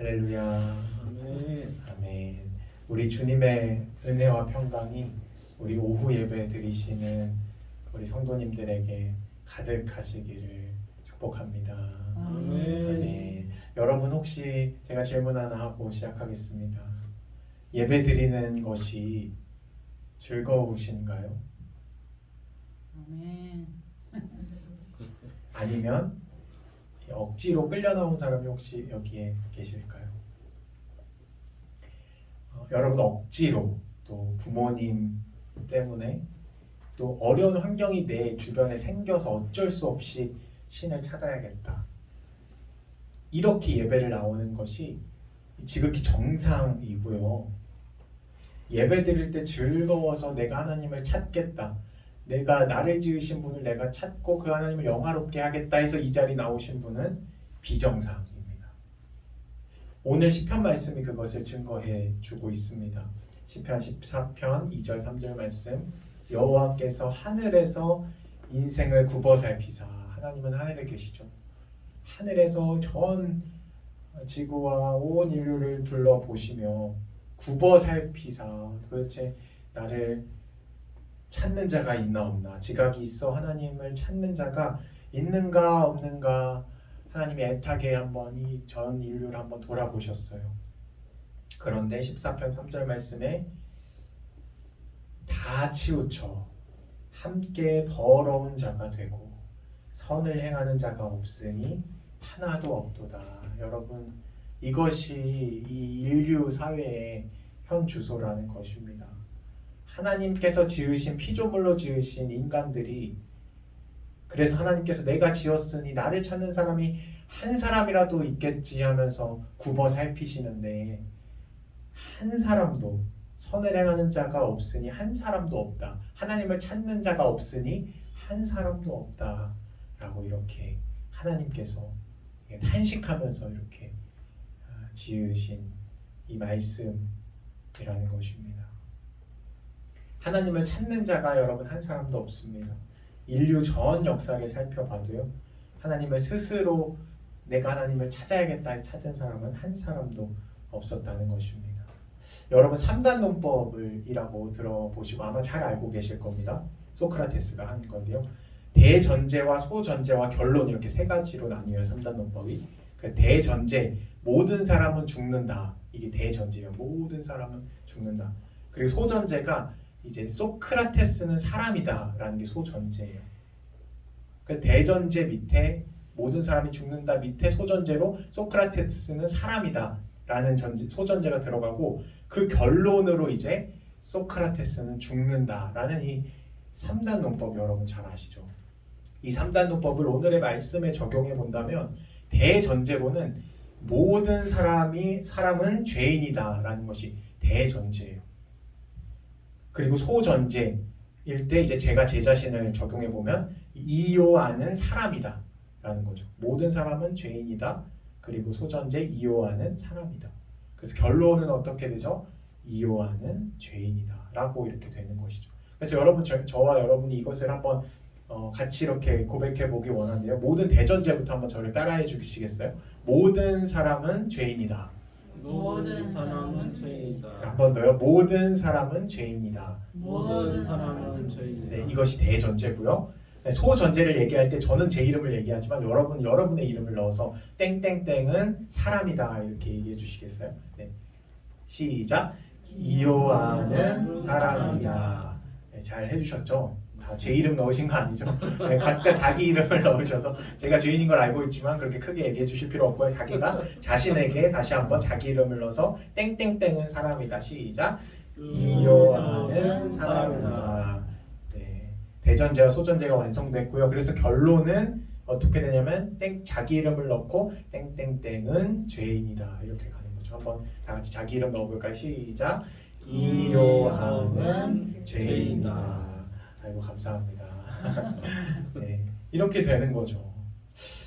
할렐루야. 아멘. 아멘. 우리 주님의 은혜와 평강이 우리 오후 예배 드리시는 우리 성도님들에게 가득하시기를 축복합니다. 아멘. 아멘. 여러분 혹시 제가 질문 하나 하고 시작하겠습니다. 예배 드리는 것이 즐거우신가요? 아멘. 아니면 억지로 끌려 나온 사람이 혹시 여기에 계실까요? 어, 여러분 억지로 또 부모님 때문에 또 어려운 환경이 내 주변에 생겨서 어쩔 수 없이 신을 찾아야겠다. 이렇게 예배를 나오는 것이 지극히 정상이고요. 예배 드릴 때 즐거워서 내가 하나님을 찾겠다. 내가 나를 지으신 분을 내가 찾고 그 하나님을 영화롭게 하겠다 해서 이 자리 나오신 분은 비정상입니다. 오늘 시편 말씀이 그것을 증거해 주고 있습니다. 시편 14편 2절 3절 말씀 여호와께서 하늘에서 인생을 굽어 살피사 하나님은 하늘에 계시죠. 하늘에서 전 지구와 온 인류를 둘러보시며 굽어 살피사 도대체 나를 찾는 자가 있나 없나 지각이 있어 하나님을 찾는 자가 있는가 없는가 하나님이 애타게 한번 이 전 인류를 한번 돌아보셨어요. 그런데 14편 3절 말씀에 다 치우쳐 함께 더러운 자가 되고 선을 행하는 자가 없으니 하나도 없도다. 여러분 이것이 이 인류 사회의 현 주소라는 것입니다. 하나님께서 지으신 피조물로 지으신 인간들이 그래서 하나님께서 내가 지었으니 나를 찾는 사람이 한 사람이라도 있겠지 하면서 굽어 살피시는데 한 사람도 선을 행하는 자가 없으니 한 사람도 없다. 하나님을 찾는 자가 없으니 한 사람도 없다 라고 이렇게 하나님께서 탄식하면서 이렇게 아, 지으신 이 말씀이라는 것입니다. 하나님을 찾는 자가 여러분 한 사람도 없습니다. 인류 전 역사를 살펴봐도요. 하나님을 스스로 내가 하나님을 찾아야겠다 찾은 사람은 한 사람도 없었다는 것입니다. 여러분 3단 논법을이라고 들어보시고 아마 잘 알고 계실 겁니다. 소크라테스가 한 건데요. 대전제와 소전제와 결론 이렇게 세 가지로 나뉘어요. 3단 논법이. 그 대전제 모든 사람은 죽는다. 이게 대전제예요. 모든 사람은 죽는다. 그리고 소전제가 이제 소크라테스는 사람이다라는 게 소전제예요. 그래서 대전제 밑에 모든 사람이 죽는다 밑에 소전제로 소크라테스는 사람이다라는 전제, 소전제가 들어가고 그 결론으로 이제 소크라테스는 죽는다라는 이 3단 논법 여러분 잘 아시죠? 이 3단 논법을 오늘의 말씀에 적용해 본다면 대전제로는 모든 사람이 사람은 죄인이다라는 것이 대전제예요. 그리고 소전제일 때 이제 제가 제 자신을 적용해 보면 이요아는 사람이다라는 거죠. 모든 사람은 죄인이다. 그리고 소전제 이요아는 사람이다. 그래서 결론은 어떻게 되죠? 이요아는 죄인이다라고 이렇게 되는 것이죠. 그래서 여러분 저, 저와 여러분이 이것을 한번 어, 같이 이렇게 고백해 보기 원하는데요. 모든 대전제부터 한번 저를 따라해 주시겠어요? 모든 사람은 죄인이다. 모든 사람은 죄인이다. 한번 더요. 모든 사람은 죄인이다. 모든 사람은 죄인이다. 네, 이것이 대전제고요. 네, 소전제를 얘기할 때 저는 제 이름을 얘기하지만 여러분 여러분의 이름을 넣어서 땡땡땡은 사람이다 이렇게 얘기해 주시겠어요? 네. 시작. 이요아는 사람이다. 네, 잘 해주셨죠? 다제 이름 넣으신 거 아니죠? 네, 각자 자기 이름을 넣으셔서 제가 죄인인 걸 알고 있지만 그렇게 크게 얘기해 주실 필요 없고요. 자기가 자신에게 다시 한번 자기 이름을 넣어서 땡땡땡은 사람이다. 시작. 이요아는 사람이다. 네. 대전제와 소전제가 완성됐고요. 그래서 결론은 어떻게 되냐면 땡 자기 이름을 넣고 땡땡땡은 죄인이다 이렇게 가는 거죠. 한번 다 같이 자기 이름 넣어볼까요? 시작. 이요한은 죄인이다. 아이고 감사합니다. 네, 이렇게 되는 거죠.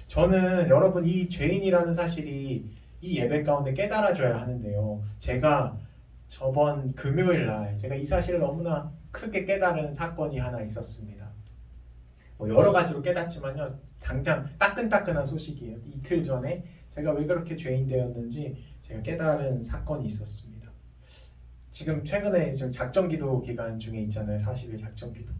저는 여러분 이 죄인이라는 사실이 이 예배 가운데 깨달아져야 하는데요. 제가 저번 금요일 날 제가 이 사실을 너무나 크게 깨달은 사건이 하나 있었습니다. 뭐 여러 가지로 깨닫지만요. 당장 따끈따끈한 소식이에요. 이틀 전에 제가 왜 그렇게 죄인 되었는지 제가 깨달은 사건이 있었습니다. 지금 최근에 지금 작정기도 기간 중에 있잖아요. 40일 작정기도.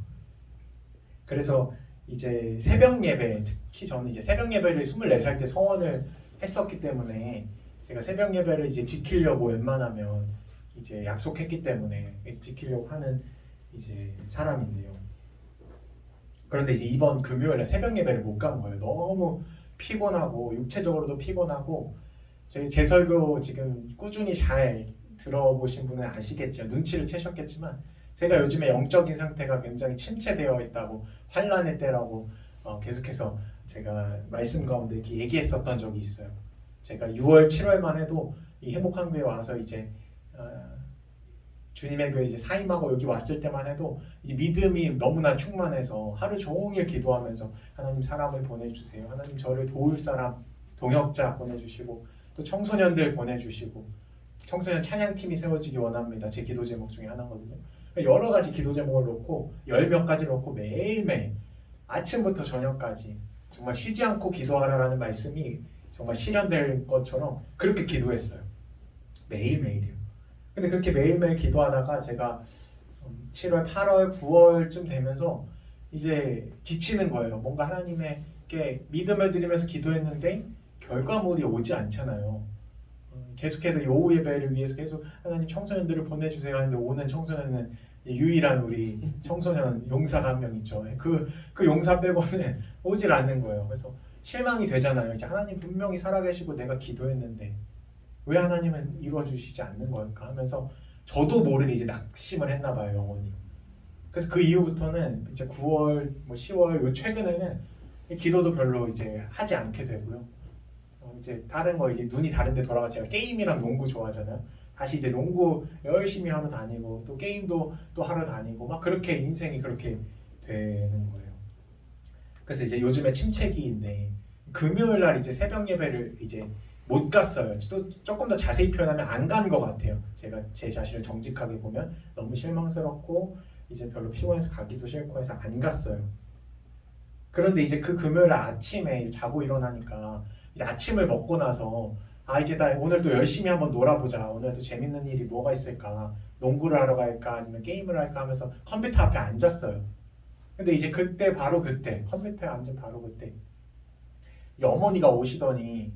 그래서 이제 새벽 예배 특히 저는 이제 새벽 예배를 24살 때 서원을 했었기 때문에 제가 새벽 예배를 이제 지키려고 웬만하면 이제 약속했기 때문에 지키려고 하는 이제 사람인데요. 그런데 이제 이번 금요일에 새벽 예배를 못 간 거예요. 너무 피곤하고 육체적으로도 피곤하고 제, 제 설교 지금 꾸준히 잘 들어보신 분은 아시겠죠. 눈치를 채셨겠지만 제가 요즘에 영적인 상태가 굉장히 침체되어 있다고 환란의 때라고 어, 계속해서 제가 말씀 가운데 이렇게 얘기했었던 적이 있어요. 제가 6월, 7월만 해도 이 행복한 교회 와서 이제 어, 주님의 교회 이제 사임하고 여기 왔을 때만 해도 이제 믿음이 너무나 충만해서 하루 종일 기도하면서 하나님 사람을 보내주세요. 하나님 저를 도울 사람 동역자 보내주시고 또 청소년들 보내주시고 청소년 찬양팀이 세워지기 원합니다. 제 기도 제목 중에 하나거든요. 여러 가지 기도 제목을 놓고 열 몇 가지 놓고 매일매일 아침부터 저녁까지 정말 쉬지 않고 기도하라라는 말씀이 정말 실현될 것처럼 그렇게 기도했어요. 매일매일이요. 근데 그렇게 매일매일 기도하다가 제가 7월, 8월, 9월쯤 되면서 이제 지치는 거예요. 뭔가 하나님에게 믿음을 드리면서 기도했는데 결과물이 오지 않잖아요. 음, 계속해서 이 오후 예배를 위해서 계속 하나님 청소년들을 보내주세요 하는데 오는 청소년은 유일한 우리 청소년 용사가 한 명 있죠. 그, 그 용사 빼고는 오질 않는 거예요. 그래서 실망이 되잖아요. 이제 하나님 분명히 살아계시고 내가 기도했는데 왜 하나님은 이루어 주시지 않는 걸까 하면서 저도 모르게 이제 낙심을 했나 봐요 영혼이. 그래서 그 이후부터는 이제 9월, 뭐 10월, 요 최근에는 기도도 별로 이제 하지 않게 되고요. 어, 이제 다른 거 이제 눈이 다른데 돌아가 제가 게임이랑 농구 좋아하잖아요. 다시 이제 농구 열심히 하러 다니고 또 게임도 또 하러 다니고 막 그렇게 인생이 그렇게 되는 거예요. 그래서 이제 요즘에 침체기인데 금요일 날 이제 새벽 예배를 이제 못 갔어요. 또 조금 더 자세히 표현하면 안 간 것 같아요. 제가 제 자신을 정직하게 보면 너무 실망스럽고 이제 별로 피곤해서 가기도 싫고 해서 안 갔어요. 그런데 이제 그 금요일 아침에 자고 일어나니까 이제 아침을 먹고 나서 아 이제 나 오늘 또 열심히 한번 놀아보자. 오늘도 재밌는 일이 뭐가 있을까? 농구를 하러 갈까? 아니면 게임을 할까? 하면서 컴퓨터 앞에 앉았어요. 근데 이제 그때 바로 그때 컴퓨터에 앉은 바로 그때 이제 어머니가 오시더니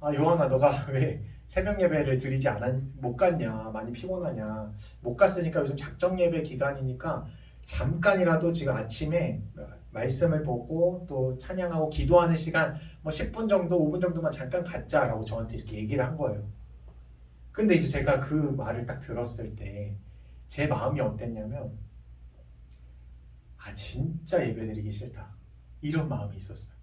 아 요한아 너가 왜 새벽 예배를 드리지 않았 못 갔냐 많이 피곤하냐 못 갔으니까 요즘 작정 예배 기간이니까 잠깐이라도 지금 아침에 말씀을 보고 또 찬양하고 기도하는 시간 뭐 10분 정도 5분 정도만 잠깐 갖자라고 저한테 이렇게 얘기를 한 거예요. 근데 이제 제가 그 말을 딱 들었을 때 제 마음이 어땠냐면 아 진짜 예배드리기 싫다 이런 마음이 있었어요.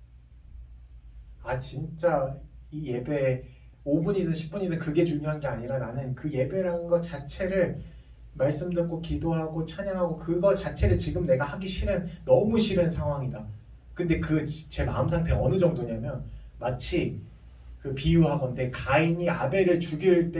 아 진짜 이 예배 5분이든 10분이든 그게 중요한 게 아니라 나는 그 예배라는 것 자체를 말씀 듣고 기도하고 찬양하고 그거 자체를 지금 내가 하기 싫은 너무 싫은 상황이다. 근데 그 제 마음 상태 가 어느 정도냐면 마치 그 비유하건대 가인이 아벨을 죽일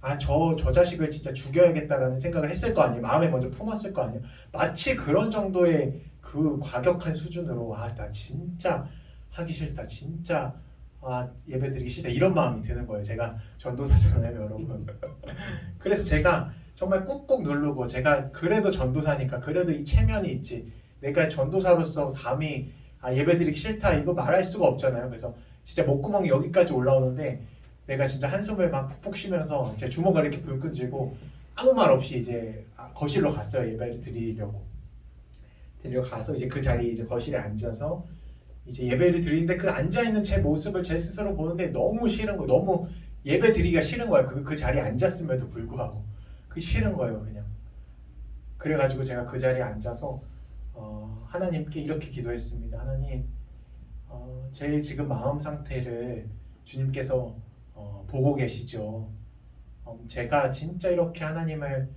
때아저저 자식을 진짜 죽여야겠다라는 생각을 했을 거 아니에요. 마음에 먼저 품었을 거 아니에요. 마치 그런 정도의 그 과격한 수준으로 아 나 진짜 하기 싫다. 진짜 아 예배드리기 싫다 이런 마음이 드는 거예요. 제가 전도사잖아요, 여러분. 그래서 제가 정말 꾹꾹 누르고 제가 그래도 전도사니까 그래도 이 체면이 있지. 내가 전도사로서 감히 아 예배드리기 싫다 이거 말할 수가 없잖아요. 그래서 진짜 목구멍이 여기까지 올라오는데 내가 진짜 한숨을 막 푹푹 쉬면서 제 주먹을 이렇게 불끈 쥐고 아무 말 없이 이제 아, 거실로 갔어요 예배를 드리려고 드리러 가서 이제 그 자리에 이제 거실에 앉아서 이제 예배를 드리는데 그 앉아 있는 제 모습을 제 스스로 보는데 너무 싫은 거 너무 예배 드리기가 싫은 거예요 그, 그 자리에 앉았음에도 불구하고 그 싫은 거예요 그냥 그래가지고 제가 그 자리에 앉아서 어, 하나님께 이렇게 기도했습니다 하나님 어, 제 지금 마음 상태를 주님께서 어, 보고 계시죠 어, 제가 진짜 이렇게 하나님을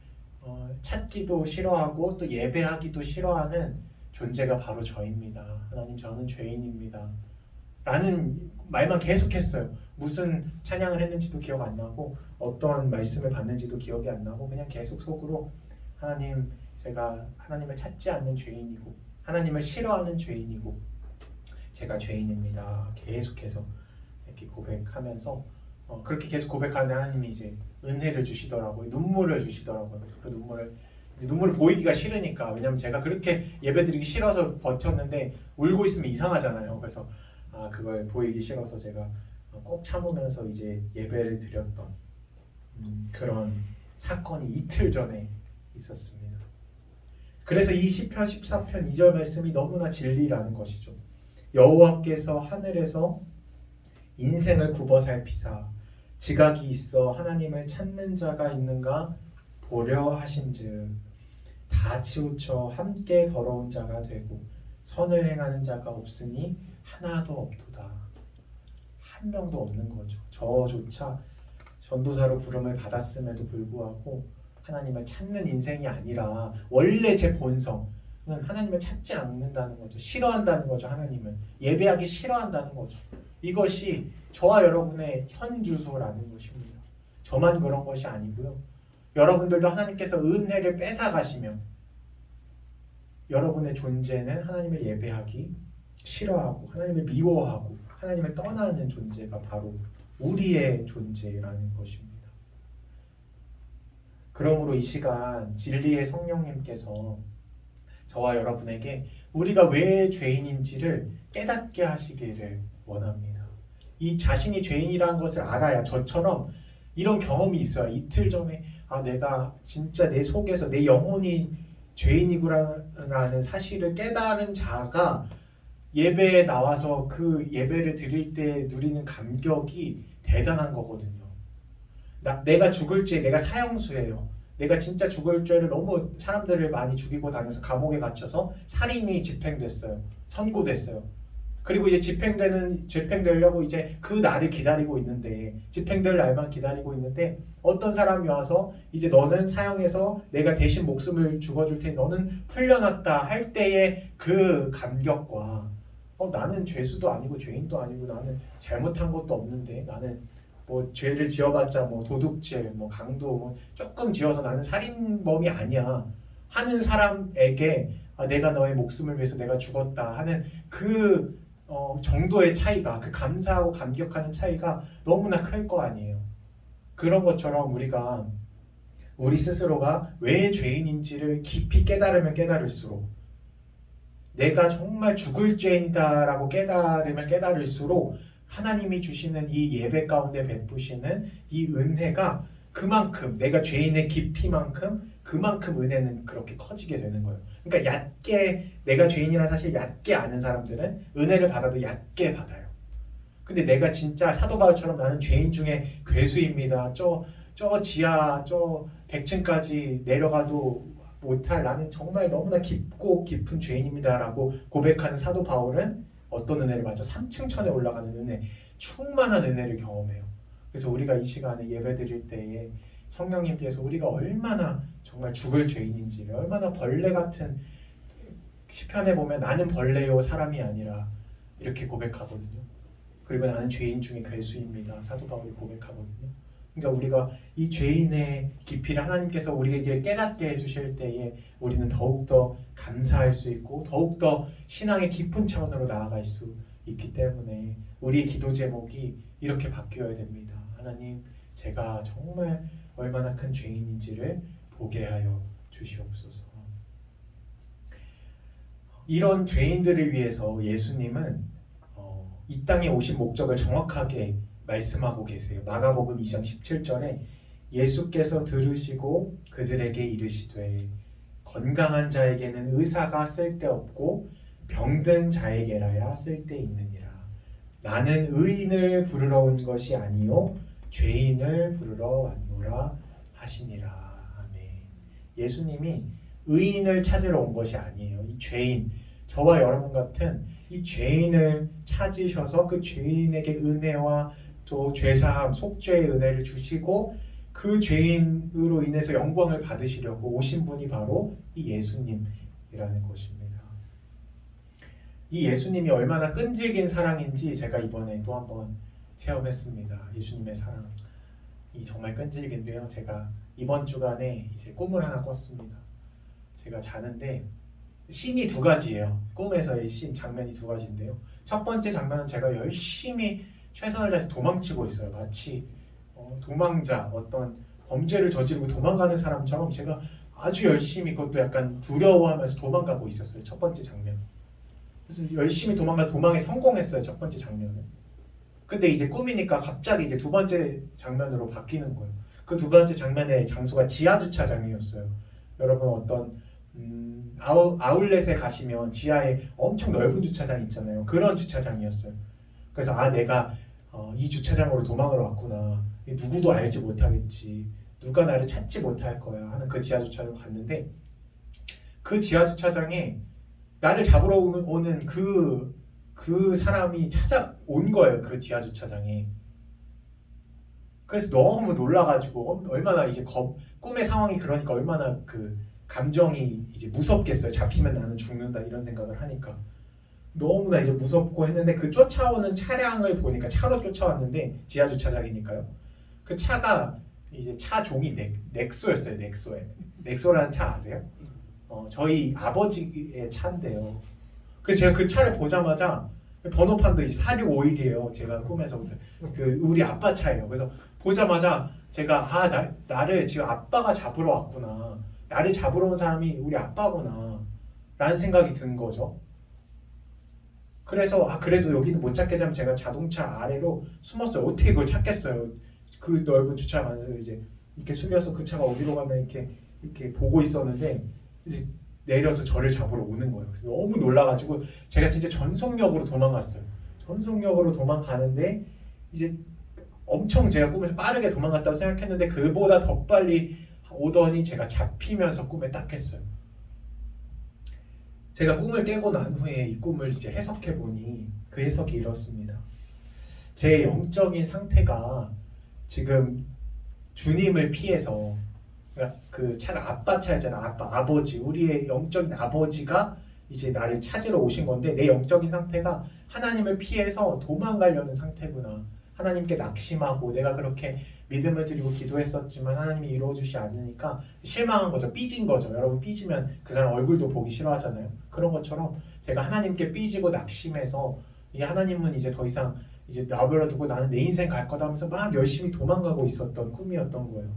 어, 찾기도 싫어하고 또 예배하기도 싫어하는 존재가 바로 저입니다. 하나님 저는 죄인입니다. 라는 말만 계속했어요. 무슨 찬양을 했는지도 기억 안 나고 어떠한 말씀을 받는지도 기억이 안 나고 그냥 계속 속으로 하나님 제가 하나님을 찾지 않는 죄인이고 하나님을 싫어하는 죄인이고 제가 죄인입니다. 계속해서 이렇게 고백하면서 어, 그렇게 계속 고백하는데 하나님이 이제 은혜를 주시더라고요. 눈물을 주시더라고요. 그래서 그 눈물을 눈물을 보이기가 싫으니까 왜냐면 제가 그렇게 예배드리기 싫어서 버텼는데 울고 있으면 이상하잖아요. 그래서 아 그걸 보이기 싫어서 제가 꼭 참으면서 이제 예배를 드렸던 음, 그런 사건이 이틀 전에 있었습니다. 그래서 이 시편 14편 2절 말씀이 너무나 진리라는 것이죠. 여호와께서 하늘에서 인생을 굽어 살피사 지각이 있어 하나님을 찾는 자가 있는가 보려 하신즉 다 치우쳐 함께 더러운 자가 되고 선을 행하는 자가 없으니 하나도 없도다. 한 명도 없는 거죠. 저조차 전도사로 부름을 받았음에도 불구하고 하나님을 찾는 인생이 아니라 원래 제 본성은 하나님을 찾지 않는다는 거죠. 싫어한다는 거죠. 하나님을 예배하기 싫어한다는 거죠. 이것이 저와 여러분의 현 주소라는 것입니다. 저만 그런 것이 아니고요. 여러분들도 하나님께서 은혜를 뺏어 가시면 여러분의 존재는 하나님을 예배하기 싫어하고 하나님을 미워하고 하나님을 떠나는 존재가 바로 우리의 존재라는 것입니다. 그러므로 이 시간 진리의 성령님께서 저와 여러분에게 우리가 왜 죄인인지를 깨닫게 하시기를 원합니다. 이 자신이 죄인이라는 것을 알아야 저처럼 이런 경험이 있어요. 이틀 전에 아 내가 진짜 내 속에서 내 영혼이 죄인이구나라는 사실을 깨달은 자가 예배에 나와서 그 예배를 드릴 때 누리는 감격이 대단한 거거든요. 나, 내가 죽을 죄, 내가 사형수예요. 내가 진짜 죽을 죄를 너무 사람들을 많이 죽이고 다녀서 감옥에 갇혀서 살인이 집행됐어요. 선고됐어요. 그리고 이제 집행되는 집행되려고 이제 그 날을 기다리고 있는데 집행될 날만 기다리고 있는데 어떤 사람이 와서 이제 너는 사형에서 내가 대신 목숨을 죽어줄 테니 너는 풀려났다 할 때의 그 감격과 어 나는 죄수도 아니고 죄인도 아니고 나는 잘못한 것도 없는데 나는 뭐 죄를 지어봤자 뭐 도둑질 뭐 강도 뭐 조금 지어서 나는 살인범이 아니야 하는 사람에게 아, 내가 너의 목숨을 위해서 내가 죽었다 하는 그 어, 정도의 차이가 그 감사하고 감격하는 차이가 너무나 클 거 아니에요. 그런 것처럼 우리가 우리 스스로가 왜 죄인인지를 깊이 깨달으면 깨달을수록 내가 정말 죽을 죄인이다라고 깨달으면 깨달을수록 하나님이 주시는 이 예배 가운데 베푸시는 이 은혜가 그만큼 내가 죄인의 깊이만큼 그만큼 은혜는 그렇게 커지게 되는 거예요. 그러니까 얕게 내가 죄인이라는 사실 얕게 아는 사람들은 은혜를 받아도 얕게 받아요. 근데 내가 진짜 사도 바울처럼 나는 죄인 중에 괴수입니다. 저 저 지하 저 100층까지 내려가도 못할 나는 정말 너무나 깊고 깊은 죄인입니다라고 고백하는 사도 바울은 어떤 은혜를 받죠? 3층 천에 올라가는 은혜, 충만한 은혜를 경험해요. 그래서 우리가 이 시간에 예배 드릴 때에 성령님께서 우리가 얼마나 정말 죽을 죄인인지를 얼마나 벌레 같은 시편에 보면 나는 벌레요 사람이 아니라 이렇게 고백하거든요. 그리고 나는 죄인 중에 괴수입니다. 사도 바울이 고백하거든요. 그러니까 우리가 이 죄인의 깊이를 하나님께서 우리에게 깨닫게 해주실 때에 우리는 더욱더 감사할 수 있고 더욱더 신앙의 깊은 차원으로 나아갈 수 있기 때문에 우리의 기도 제목이 이렇게 바뀌어야 됩니다. 하나님, 제가 정말 얼마나 큰 죄인인지를 보게 하여 주시옵소서. 이런 죄인들을 위해서 예수님은 어, 이 땅에 오신 목적을 정확하게 말씀하고 계세요. 마가복음 2장 17절에 예수께서 들으시고 그들에게 이르시되 건강한 자에게는 의사가 쓸데없고 병든 자에게라야 쓸데있느니라. 나는 의인을 부르러 온 것이 아니요 죄인을 부르러 왔노라 하시니라. 아멘. 예수님이 의인을 찾으러 온 것이 아니에요. 이 죄인, 저와 여러분 같은 이 죄인을 찾으셔서 그 죄인에게 은혜와 또 죄사함, 속죄의 은혜를 주시고 그 죄인으로 인해서 영광을 받으시려고 오신 분이 바로 이 예수님이라는 것입니다. 이 예수님이 얼마나 끈질긴 사랑인지 제가 이번에 또 한번 체험했습니다. 예수님의 사랑. 이 정말 끈질긴데요. 제가 이번 주간에 이제 꿈을 하나 꿨습니다. 제가 자는데 씬이 두 가지예요. 꿈에서의 씬 장면이 두 가지인데요. 첫 번째 장면은 제가 열심히 최선을 다해서 도망치고 있어요. 마치 어, 도망자 어떤 범죄를 저지르고 도망가는 사람처럼 제가 아주 열심히 그것도 약간 두려워하면서 도망가고 있었어요. 첫 번째 장면. 그래서 열심히 도망가서 도망에 성공했어요. 첫 번째 장면은. 근데 이제 꿈이니까 갑자기 이제 두 번째 장면으로 바뀌는 거예요. 그 두 번째 장면의 장소가 지하 주차장이었어요. 여러분 어떤 음, 아우, 아울렛에 가시면 지하에 엄청 넓은 주차장 있잖아요. 그런 주차장이었어요. 그래서 아 내가 어, 이 주차장으로 도망을 왔구나. 이 누구도 알지 못하겠지. 누가 나를 찾지 못할 거야 하는 그 지하 주차장을 갔는데 그 지하 주차장에 나를 잡으러 오는, 오는 그, 그 사람이 찾아온 거예요. 그 지하 주차장에. 그래서 너무 놀라가지고 얼- 얼마나 이제 겁, 꿈의 상황이 그러니까 얼마나 그 감정이 이제 무섭겠어요. 잡히면 나는 죽는다 이런 생각을 하니까 너무나 이제 무섭고 했는데 그 쫓아오는 차량을 보니까 차로 쫓아왔는데 지하 주차장이니까요. 그 차가 이제 차 종이 넥, 넥소였어요. 넥소에 넥소라는 차 아세요? 어, 저희 아버지의 차인데요. 그래서 제가 그 차를 보자마자 번호판도 이제 4651이에요. 제가 꿈에서 그 우리 아빠 차예요. 그래서 보자마자 제가 아 나, 나를 지금 아빠가 잡으러 왔구나. 나를 잡으러 온 사람이 우리 아빠구나. 라는 생각이 든 거죠. 그래서 아 그래도 여기는 못 찾겠다면 제가 자동차 아래로 숨었어요. 어떻게 그걸 찾겠어요? 그 넓은 주차장 안에서 이제 이렇게 숙여서 그 차가 어디로 가나 이렇게 이렇게 보고 있었는데 이제 내려서 저를 잡으러 오는 거예요. 그래서 너무 놀라가지고 제가 진짜 전속력으로 도망갔어요. 전속력으로 도망가는데 이제 엄청 제가 꿈에서 빠르게 도망갔다고 생각했는데 그보다 더 빨리 오더니 제가 잡히면서 꿈에 딱 했어요. 제가 꿈을 깨고 난 후에 이 꿈을 이제 해석해 보니 그 해석이 이렇습니다. 제 영적인 상태가 지금 주님을 피해서 그러니까 그 아빠 차였잖아. 아빠 아버지 우리의 영적인 아버지가 이제 나를 찾으러 오신 건데 내 영적인 상태가 하나님을 피해서 도망가려는 상태구나. 하나님께 낙심하고 내가 그렇게 믿음을 드리고 기도했었지만 하나님이 이루어 주시 않으니까 실망한 거죠. 삐진 거죠. 여러분 삐지면 그 사람 얼굴도 보기 싫어하잖아요. 그런 것처럼 제가 하나님께 삐지고 낙심해서 이 하나님은 이제 더 이상 이제 나버려 두고 나는 내 인생 갈 거다 하면서 막 열심히 도망가고 있었던 꿈이었던 거예요.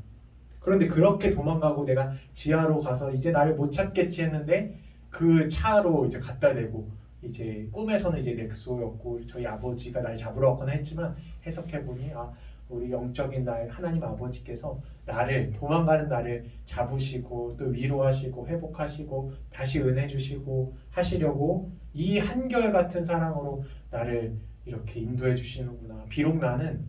그런데 그렇게 도망가고 내가 지하로 가서 이제 나를 못 찾겠지 했는데 그 차로 이제 갖다 대고 이제 꿈에서는 이제 넥소였고 저희 아버지가 날 잡으러 왔거나 했지만 해석해 보니 아 우리 영적인 나의 하나님 아버지께서 나를 도망가는 나를 잡으시고 또 위로하시고 회복하시고 다시 은혜 주시고 하시려고 이 한결 같은 사랑으로 나를 이렇게 인도해 주시는구나. 비록 나는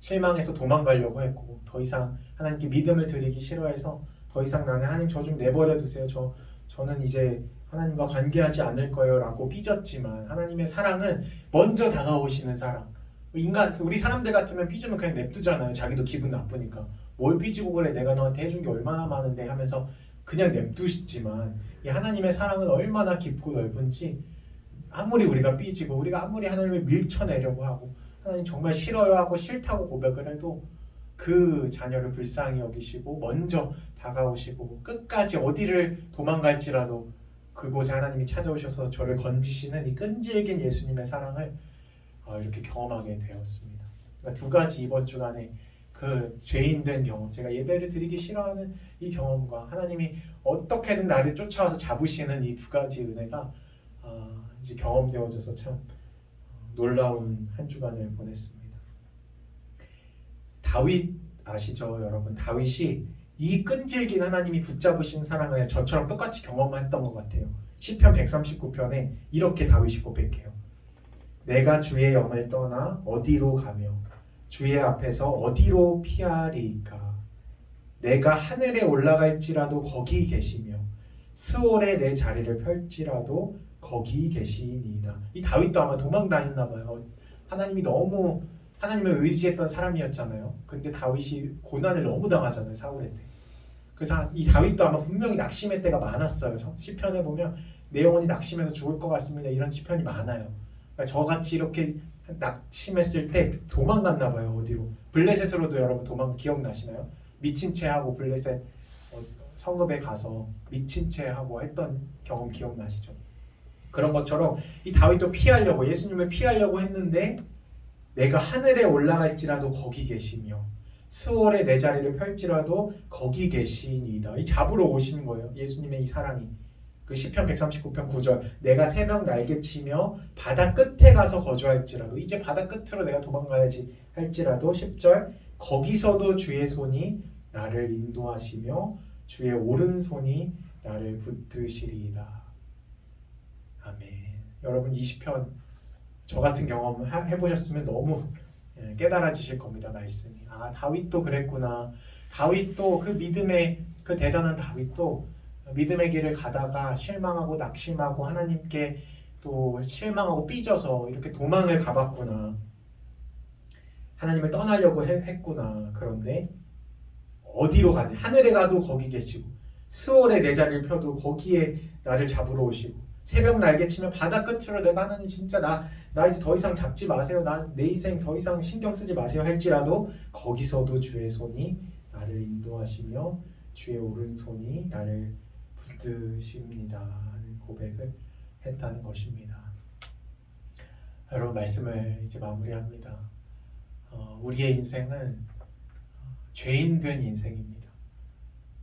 실망해서 도망가려고 했고 더 이상 하나님께 믿음을 드리기 싫어해서 더 이상 나는 하나님 저 좀 내버려 두세요. 저 저는 이제 하나님과 관계하지 않을 거예요라고 삐졌지만 하나님의 사랑은 먼저 다가오시는 사랑. 인간 우리 사람들 같으면 삐지면 그냥 냅두잖아요. 자기도 기분 나쁘니까 뭘 삐지고 그래 내가 너한테 해준 게 얼마나 많은데 하면서 그냥 냅두시지만 이 하나님의 사랑은 얼마나 깊고 넓은지 아무리 우리가 삐지고 우리가 아무리 하나님을 밀쳐내려고 하고 하나님 정말 싫어요 하고 싫다고 고백을 해도 그 자녀를 불쌍히 여기시고 먼저 다가오시고 끝까지 어디를 도망갈지라도 그곳에 하나님이 찾아오셔서 저를 건지시는 이 끈질긴 예수님의 사랑을 어, 이렇게 경험하게 되었습니다. 그러니까 두 가지 이번 주간에 그 죄인 된 경험, 제가 예배를 드리기 싫어하는 이 경험과 하나님이 어떻게든 나를 쫓아와서 잡으시는 이 두 가지 은혜가 아, 이제 경험되어져서 참 놀라운 한 주간을 보냈습니다. 다윗 아시죠, 여러분? 다윗이 이 끈질긴 하나님이 붙잡으신 사랑을 저처럼 똑같이 경험했던 것 같아요. 시편 139편에 이렇게 다윗이 고백해요. 내가 주의 영을 떠나 어디로 가며 주의 앞에서 어디로 피하리까? 내가 하늘에 올라갈지라도 거기 계시며 스올에 내 자리를 펼지라도 거기 계시니이다. 이 다윗도 아마 도망 다녔나 봐요. 하나님이 너무 하나님을 의지했던 사람이었잖아요. 근데 다윗이 고난을 너무 당하잖아요. 사울한테. 그래서 이 다윗도 아마 분명히 낙심의 때가 많았어요. 시편에 보면 내 영혼이 낙심해서 죽을 것 같습니다. 이런 시편이 많아요. 그러니까 저같이 이렇게 낙심했을 때 도망갔나 봐요. 어디로? 블레셋으로도 여러분 도망 기억나시나요? 미친 채 하고 블레셋 어, 성읍에 가서 미친 채 하고 했던 경험 기억나시죠? 그런 것처럼 이 다윗도 피하려고 예수님을 피하려고 했는데 내가 하늘에 올라갈지라도 거기 계시며 수월에 내 자리를 펼지라도 거기 계시니이다. 이 잡으러 오시는 거예요. 예수님의 이 사랑이. 그 시편 139편 9절 내가 새벽 날개치며 바다 끝에 가서 거주할지라도 이제 바다 끝으로 내가 도망가야지 할지라도 10절 거기서도 주의 손이 나를 인도하시며 주의 오른손이 나를 붙드시리이다. 아멘. 여러분 20편 저 같은 경험 하- 해보셨으면 너무 예, 깨달아지실 겁니다 말씀이. 아 다윗도 그랬구나. 다윗도 그 믿음의 그 대단한 다윗도 믿음의 길을 가다가 실망하고 낙심하고 하나님께 또 실망하고 삐져서 이렇게 도망을 가봤구나. 하나님을 떠나려고 해- 했구나. 그런데 어디로 가지? 하늘에 가도 거기 계시고 수월에 내 자리를 펴도 거기에 나를 잡으러 오시고 새벽 날개 치면 바다 끝으로 내가 하나님 진짜 나, 나 이제 더 이상 잡지 마세요. 나 내 인생 더 이상 신경 쓰지 마세요. 할지라도 거기서도 주의 손이 나를 인도하시며 주의 오른손이 나를 붙드십니다. 하는 고백을 했다는 것입니다. 여러분 말씀을 이제 마무리합니다. 어, 우리의 인생은 죄인 된 인생입니다.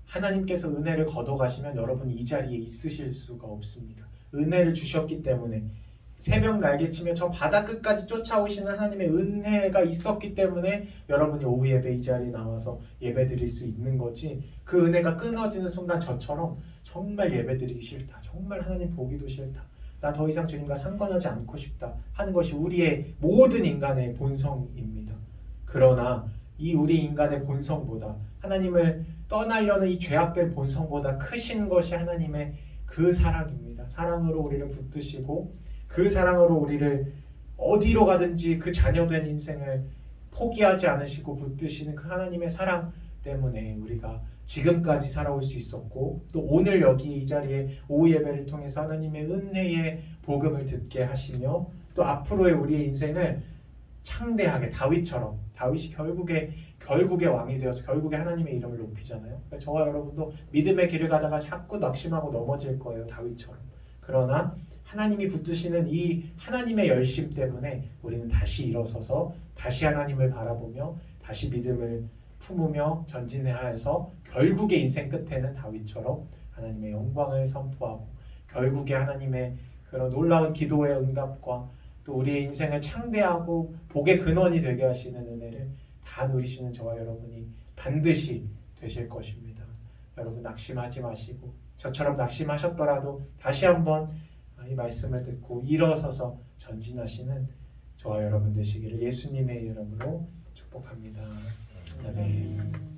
하나님께서 은혜를 거둬가시면 여러분이 이 자리에 있으실 수가 없습니다. 은혜를 주셨기 때문에 새벽 날개치며 저 바다 끝까지 쫓아오시는 하나님의 은혜가 있었기 때문에 여러분이 오후 예배 이 자리에 나와서 예배 드릴 수 있는 거지 그 은혜가 끊어지는 순간 저처럼 정말 예배 드리기 싫다. 정말 하나님 보기도 싫다. 나 더 이상 주님과 상관하지 않고 싶다 하는 것이 우리의 모든 인간의 본성입니다. 그러나 이 우리 인간의 본성보다 하나님을 떠나려는 이 죄악된 본성보다 크신 것이 하나님의 그 사랑입니다. 사랑으로 우리를 붙드시고 그 사랑으로 우리를 어디로 가든지 그 자녀된 인생을 포기하지 않으시고 붙드시는 그 하나님의 사랑 때문에 우리가 지금까지 살아올 수 있었고 또 오늘 여기 이 자리에 오후 예배를 통해서 하나님의 은혜의 복음을 듣게 하시며 또 앞으로의 우리의 인생을 창대하게 다윗처럼 다윗이 결국에 결국에 왕이 되어서 결국에 하나님의 이름을 높이잖아요. 그러니까 저와 여러분도 믿음의 길을 가다가 자꾸 낙심하고 넘어질 거예요. 다윗처럼. 그러나 하나님이 붙드시는 이 하나님의 열심 때문에 우리는 다시 일어서서 다시 하나님을 바라보며 다시 믿음을 품으며 전진해야 해서 결국에 인생 끝에는 다윗처럼 하나님의 영광을 선포하고 결국에 하나님의 그런 놀라운 기도의 응답과 또 우리의 인생을 창대하고 복의 근원이 되게 하시는 은혜를 다 누리시는 저와 여러분이 반드시 되실 것입니다. 여러분 낙심하지 마시고 저처럼 낙심하셨더라도 다시 한번 이 말씀을 듣고 일어서서 전진하시는 저와 여러분 되시기를 예수님의 이름으로 축복합니다. Amen.